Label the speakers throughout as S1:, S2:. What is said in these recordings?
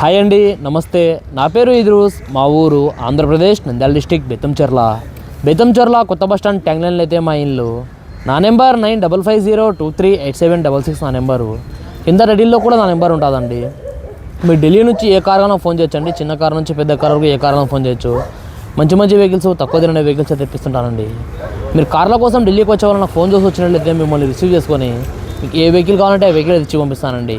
S1: Hi అండి నమస్తే. నా పేరు ఇద్రూస్. మా ఊరు ఆంధ్రప్రదేశ్ నంద్యాల డిస్టిక్ బెత్తంచెర్ల బెత్తంచెర్ల కొత్త బస్ స్టాండ్ అయితే మా ఇల్లు. నా number nine double five zero two three eight seven double six నా నెంబరు. కింద రెడీల్లో కూడా నా నెంబర్ ఉంటుందండి. మీరు ఢిల్లీ నుంచి ఏ కార్ ఫోన్ చేయొచ్చండి. చిన్న కార్ నుంచి పెద్ద కార్ వరకు ఏ కార్ ఫోన్ చేయొచ్చు. మంచి మంచి వెహికల్స్ తక్కువ తినే వెహికల్స్ తెప్పిస్తుంటానండి మీరు కార్ల కోసం ఢిల్లీకి వచ్చే వాళ్ళ ఫోన్ చేసి వచ్చినట్లయితే మిమ్మల్ని రిసీవ్ చేసుకొని మీకు ఏ వెహికల్ కావాలంటే ఆ వెహికల్ తెచ్చి పంపిస్తానండి.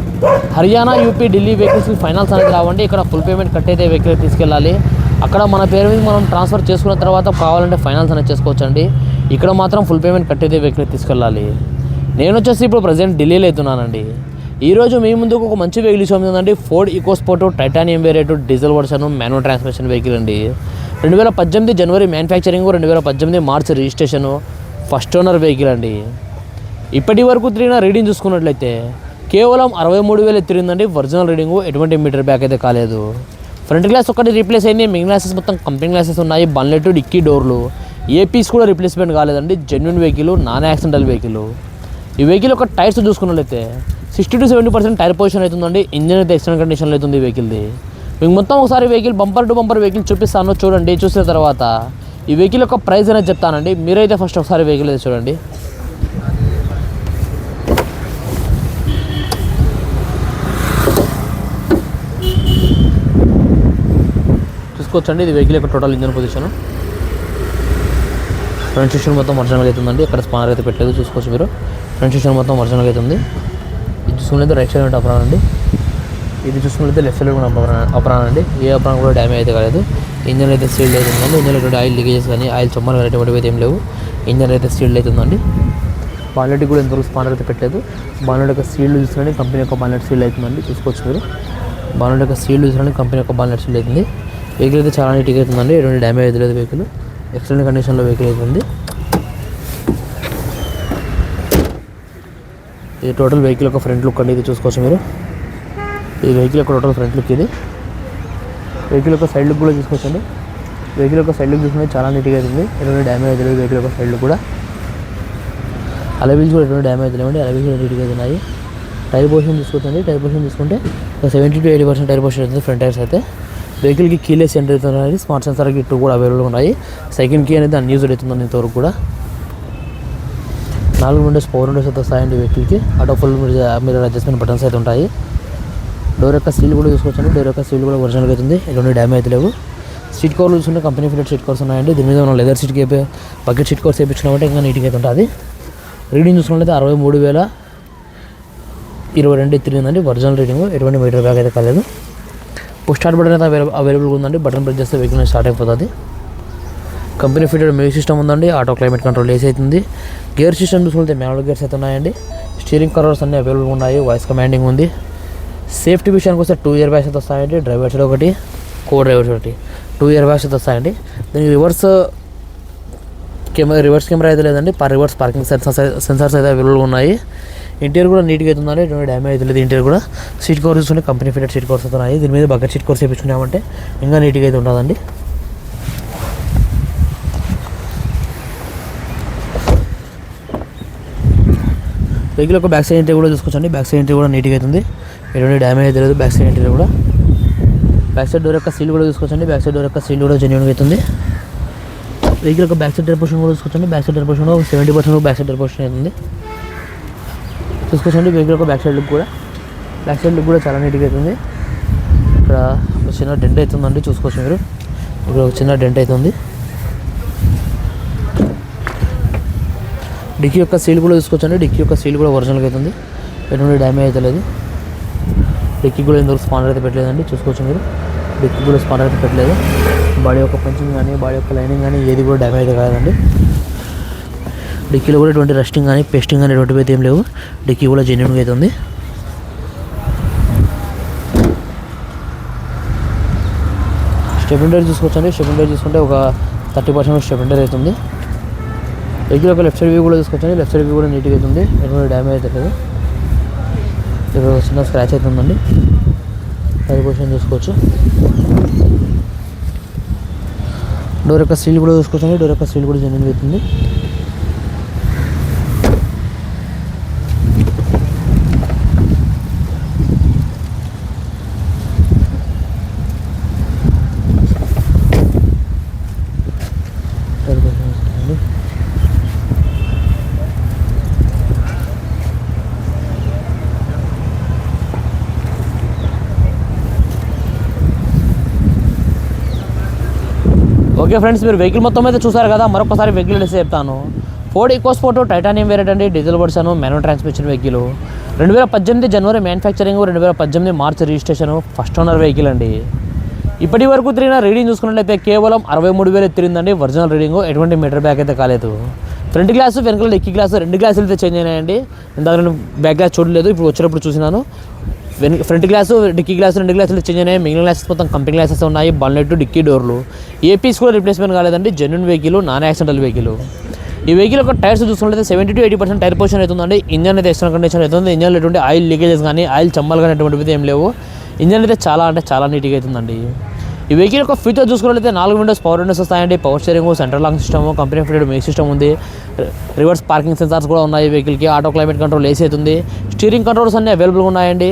S1: హర్యానా యూపీ ఢిల్లీ వెహికల్స్కి ఫైనాన్స్ అనేది రావండి. ఇక్కడ ఫుల్ పేమెంట్ కట్ అయితే వెహికల్ తీసుకెళ్ళాలి. అక్కడ మన పేరు మీద మనం ట్రాన్స్ఫర్ చేసుకున్న తర్వాత కావాలంటే ఫైనాన్స్ అనేది చేసుకోవచ్చండి. ఇక్కడ మాత్రం ఫుల్ పేమెంట్ కట్ అయితే వెహికల్ తీసుకెళ్ళాలి. నేను వచ్చేసి ఇప్పుడు ప్రజెంట్ ఢిల్లీలో అవుతున్నానండి ఈరోజు మీ ముందుకు ఒక మంచి వెహికల్ ఇష్యూ ఉందండి. Ford EcoSport titanium variant diesel version manual transmission vehicle అండి. రెండు వేల పద్దెనిమిది జనవరి మ్యానుఫ్యాక్చరింగ్ రెండు వేల పద్దెనిమిది March registration first owner vehicle అండి. ఇప్పటి వరకు తిరిగిన రీడింగ్ చూసుకున్నట్లయితే కేవలం అరవై మూడు వేలు తిరిగిందండి ఒరిజినల్ రీడింగ్ ఎటువంటి మీటర్ బ్యాక్ అయితే కాలేదు. ఫ్రంట్ గ్లాస్ ఒకటి రీప్లేస్ అయింది. మిగిలిన గ్లాసెస్ మొత్తం కంపెనీ గ్లాసెస్ ఉన్నాయి. బన్లెట్ డిక్కీ డోర్లు ఏ పీస్ కూడా రీప్లేస్మెంట్ కాలేదండి. Genuine vehicle non accidental vehicle. ఈ వెహికల్ ఒక టైర్స్ చూసుకున్నట్లయితే sixty to seventy percent tyre position అవుతుందండి. ఇంజిన్ అయితే ఎక్స్టర్నల్ కండిషన్లో అవుతుంది ఈ వెహికల్ది. మీకు మొత్తం ఒకసారి vehicle bumper to bumper vehicle చూపిస్తాను. చూడండి చూసిన తర్వాత ఈ వెహికల్ యొక్క ప్రైస్ అనేది చెప్తానండి. మీరైతే ఫస్ట్ ఒకసారి వెహికల్ అయితే చూడండి. చూసుకోవచ్చండి ఇది వెహికల్ యొక్క total engine position front section మొత్తం ఒరిజినల్ అవుతుందండి. ఇక్కడ స్పానర్ అయితే పెట్టలేదు చూసుకోవచ్చు మీరు. ఫ్రంట్ సెక్షన్ మొత్తం ఒరిజినల్ అవుతుంది. ఇది చూసుకున్నట్లయితే రైట్ సైడ్ అపరాన్ అండి. ఇది చూసుకున్నట్లయితే లెఫ్ట్ సైడ్ కూడా అపరాన్ అండి. ఏ అపరాన్ కూడా డ్యామేజ్ అయితే కాలేదు. ఇంజన్ అయితే సీల్డ్ అవుతుందండి. ఇంజన్ ఇక్కడ ఆయిల్ లీకేజెస్ కానీ ఆయిల్ చొమ్మలు కానీ ఎటువంటివి అయితే ఏం లేవు. ఇంజన్ అయితే స్టీల్ అవుతుందండి. బాలెట్ కూడా ఇంతవరకు స్పానర్ అయితే పెట్టలేదు. బాలెట్ యొక్క సీల్డ్ చూసుకుని కంపెనీ యొక్క బాలెట్ సీల్ అవుతుందండి. చూసుకోవచ్చు మీరు. బాలెట్ యొక్క సీల్డ్ చూసుకుని కంపెనీ యొక్క బాలెట్ సీల్ అవుతుంది. వెహికల్ అయితే చాలా నీట్గా అవుతుందండి ఎటువంటి డ్యామేజ్ అయితే లేదు వెహికల్ ఎక్సలెంట్ కండిషన్లో వెహికల్ అవుతుంది ఇది టోటల్ వెహికల్ యొక్క ఫ్రంట్ లుక్ అండి ఇది చూసుకోవచ్చు మీరు. ఈ వెహికల్ యొక్క టోటల్ ఫ్రంట్ లుక్ ఇది. వెహికల్ యొక్క సైడ్ లుక్ కూడా చూసుకోవచ్చండి. వెహికల్ యొక్క సైడ్ లుక్ చూసుకుంటే చాలా నీట్గా అవుతుంది ఎటువంటి డ్యామేజ్ అయితే లేదు వెహికల్ యొక్క సైడ్ లుక్ కూడా. అలవీల్స్ కూడా ఎటువంటి డ్యామేజ్ లేవండి. అలవీల్స్ కూడా నీట్గా ఉన్నాయి. టైర్ పోర్షన్ చూసుకోవచ్చండి. టైర్ పోర్షన్ తీసుకుంటే seventy to eighty percent tyre portion అవుతుంది ఫ్రంట్ టైర్స్ అయితే. వెహికల్కి కీలెస్ ఎంటర్ అవుతుంది స్మార్ట్ సెన్సార్ కిట్ కూడా అవైలబుల్ ఉన్నాయి. సెకండ్ కీ అనేది అన్యూజ్డ్ అవుతుంది ఇంతవరకు కూడా. నాలుగు విండోస్ పవర్ విండోస్ అయితే వస్తాయండి వెహికల్కి. Auto fold mirror adjustment buttons అయితే ఉంటాయి. డోర్ యొక్క సీల్ కూడా చూసుకోవచ్చండి. డోర్ యొక్క సీల్ కూడా ఒరిజినల్గా అవుతుంది ఎటువంటి డ్యామేజ్ అయితే లేవు. సీట్ కవర్లు చూసుకుంటే కంపెనీ ఫిటెడ్ సీట్ కవర్స్ ఉన్నాయండి. దీని మీద మనం లెదర్ సీట్కి బకెట్ సీట్ కవర్స్ వేయించుకున్నామంటే ఇంకా నీట్గా అయితే ఉంటుంది. రీడింగ్ చూసుకున్నట్లయితే అరవై మూడు వేల ఇరవై రెండు తిరిగిందండి ఒరిజినల్ రీడింగ్. ఎటువంటి మీటర్ బ్యాగ్ అయితే కాలేదు పుష్ స్టార్ట్ బటన్ అయితే అవైలబుల్ అవైలబుల్గా ఉందండి. బటన్ ప్రెస్ చేస్తే వెహికల్ స్టార్ట్ అయిపోతుంది. కంపెనీ ఫిటెడ్ మ్యూజిక్ సిస్టమ్ ఉందండి. ఆటో క్లైమేట్ కంట్రోల్ ఏసీ అవుతుంది. గేర్ సిస్టమ్ చూసుకుంటే మ్యానువల్ గేర్స్ అయితే ఉన్నాయండి. స్టీరింగ్ కలర్స్ అన్ని అవైలబుల్గా ఉన్నాయి. వాయిస్ కమాండింగ్ ఉంది. సేఫ్టీ విషయానికి వస్తే టూ ఇయర్ బ్యాగ్స్ అయితే వస్తాయండి. డ్రైవర్ సైడ్ ఒకటి కో డ్రైవర్ ఒకటి. టూ ఇయర్ బ్యాగ్స్ అయితే వస్తాయండి. దీనికి రివర్స్ కెమెరా రివర్స్ కెమెరా అయితే లేదండి. పర్ రివర్స్ పార్కింగ్ సెన్సార్స్ సెన్సార్స్ అయితే అవైలబుల్గా ఉన్నాయి. ఇంటీరియర్ కూడా నీట్గా అవుతుందండి ఎటువంటి డ్యామేజ్ లేదు. ఇంటీరియర్ కూడా సీట్ కవర్ చూసుకుంటే కంపెనీ ఫిటెడ్ సీట్ కవర్స్ అవుతున్నాయి దీని మీద బకెట్ సీట్ కవర్స్ వేయించుకున్నామంటే ఇంకా నీట్గా అయితే ఉంటుందండి వెహికల్ ఒక బ్యాక్ సైడ్ ఎంట్రీ కూడా చూసుకోవచ్చండి. బ్యాక్ సైడ్ ఎంట్రీ కూడా నీట్గా అవుతుంది ఎటువంటి డ్యామేజ్ అయితే లేదు. బ్యాక్ సైడ్ ఎంట్రీ కూడా. బ్యాక్ సైడ్ డోర్ యొక్క సీల్ కూడా చూసుకోవచ్చండి. బ్యాక్ సైడ్ డోర్ యొక్క సీల్ కూడా జెన్యున్గా అవుతుంది వెహికల్ యొక్క బ్యాక్ సైడ్ టైర్ పొజిషన్ కూడా చూసుకోవచ్చండి. Back side tyre position seventy percent back side tyre position అవుతుంది చూసుకోవచ్చండి వెహికల్ ఒక బ్యాక్ సైడ్ లుక్ కూడా. బ్యాక్ సైడ్ లుక్ కూడా చాలా నీట్గా అవుతుంది ఇక్కడ ఒక చిన్న డెంట్ అవుతుందండి చూసుకోవచ్చు మీరు. ఇక్కడ ఒక చిన్న డెంట్ అవుతుంది డిక్కీ యొక్క సీల్ కూడా చూసుకోవచ్చండి డిక్కీ యొక్క సీల్ కూడా ఒరిజినల్గా అవుతుంది ఎటువంటి డ్యామేజ్ అయితే లేదు. డిక్కీ కూడా ఎందుకు స్పానర్ అయితే పెట్టలేదండి. చూసుకోవచ్చు మీరు. డిక్కీ కూడా స్పానర్ అయితే పెట్టలేదు. బాడీ యొక్క పంచింగ్ కానీ బాడీ యొక్క లైనింగ్ కానీ ఏది కూడా డ్యామేజ్ అయితే కాదండి డిక్కీలో కూడా ఎటువంటి రస్టింగ్ కానీ పేస్టింగ్ కానీ ఎటువంటివి అయితే ఏం లేవు. డిక్కీ కూడా జెన్యున్గా అయితే ఉంది. స్టెబిలిటర్ చూసుకోవచ్చండి. స్టెబిలిటర్ చూసుకుంటే ఒక థర్టీ పర్సెంట్ స్టెబిలిటర్ అవుతుంది డిక్కీలో ఒక లెఫ్ట్ సైడ్ వ్యూ కూడా చూసుకోవచ్చండి. లెఫ్ట్ సైడ్ వ్యూ కూడా నీట్గా అవుతుంది ఎటువంటి డ్యామేజ్ అయితే లేదు. ఇక్కడ చిన్న స్క్రాచ్ అవుతుందండి అది పొజిషన్ చూసుకోవచ్చు. డోర్ యొక్క సీల్ కూడా చూసుకోవచ్చండి. డోర్ యొక్క సీల్ కూడా జెన్యున్ అవుతుంది టైర్ పొజిషన్ చూసుకోండి ఓకే ఫ్రెండ్స్ మీరు వెహికల్ మొత్తం అయితే చూసారు కదా మరొకసారి వెహికల్ డీటెయిల్స్ చెప్తాను Ford EcoSport titanium variant అండి diesel version manual transmission vehicle రెండు వేల పద్దెనిమిది జనవరి మ్యానుఫ్యాక్చరింగ్ రెండు వేల పద్దెనిమిది March registration first owner vehicle అండి. ఇప్పటి వరకు తిరిగిన రీడింగ్ చూసుకున్నట్లయితే కేవలం అరవై మూడు వేలు తిరిగిందండి ఒరిజినల్ రీడింగ్ ఎటువంటి మీటర్ బ్యాక్ అయితే కాలేదు. ఫ్రంట్ గ్లాస్ వెనకాల డిక్కీ గ్లాస్ రెండు గ్లాసులు అయితే చేంజ్ అయినాయండి. ఇందాక నేను బ్యాక్ గ్లాస్ చూడలేదు ఇప్పుడు వచ్చినప్పుడు చూసినాను. వెనక ఫ్రంట్ గ్లాసు డిక్కీ గ్లాసు రెండు గ్లాసులు చేంజ్ అయినాయి. మిగిలిన గ్లాసెస్ మొత్తం కంపెనీ గ్లాసెస్ ఉన్నాయి. బాల్నెట్ డిక్కీ డోర్లు. ఏ పీస్ కూడా రిప్లేస్మెంట్ కాలేదండి. Genuine vehicle non accidental vehicle. ఈ వెహికల్ యొక్క టైర్స్ చూసుకుంటే seventy to eighty percent tyre position అవుతుందండి. ఇంజన్ అయితే ఎక్స్ట్రా కండిషన్ అవుతుంది. ఇంజన్లో ఎటువంటి ఆయిల్ లీకేజెస్ కానీ ఆయిల్ చమ్మలు కానీ ఎటువంటివి ఏం లేవు. ఇంజన్ అయితే చాలా అంటే చాలా నీట్గా అవుతుందండి. ఈ వెహికల్ యొక్క ఫీచర్ చూసుకున్నట్లయితే నాలుగు విండోస్ పవర్ విండోస్ వస్తాయండి. Power steering central lock system company fitted make system ఉంది. రివర్స్ పార్కింగ్ సెన్సార్స్ కూడా ఉన్నాయి ఈ వెహికల్కి ఆటో క్లైమేట్ కంట్రోల్ ఏసీ అవుతుంది. స్టీరింగ్ కంట్రోల్స్ అన్ని అవైలబుల్గా ఉన్నాయండి.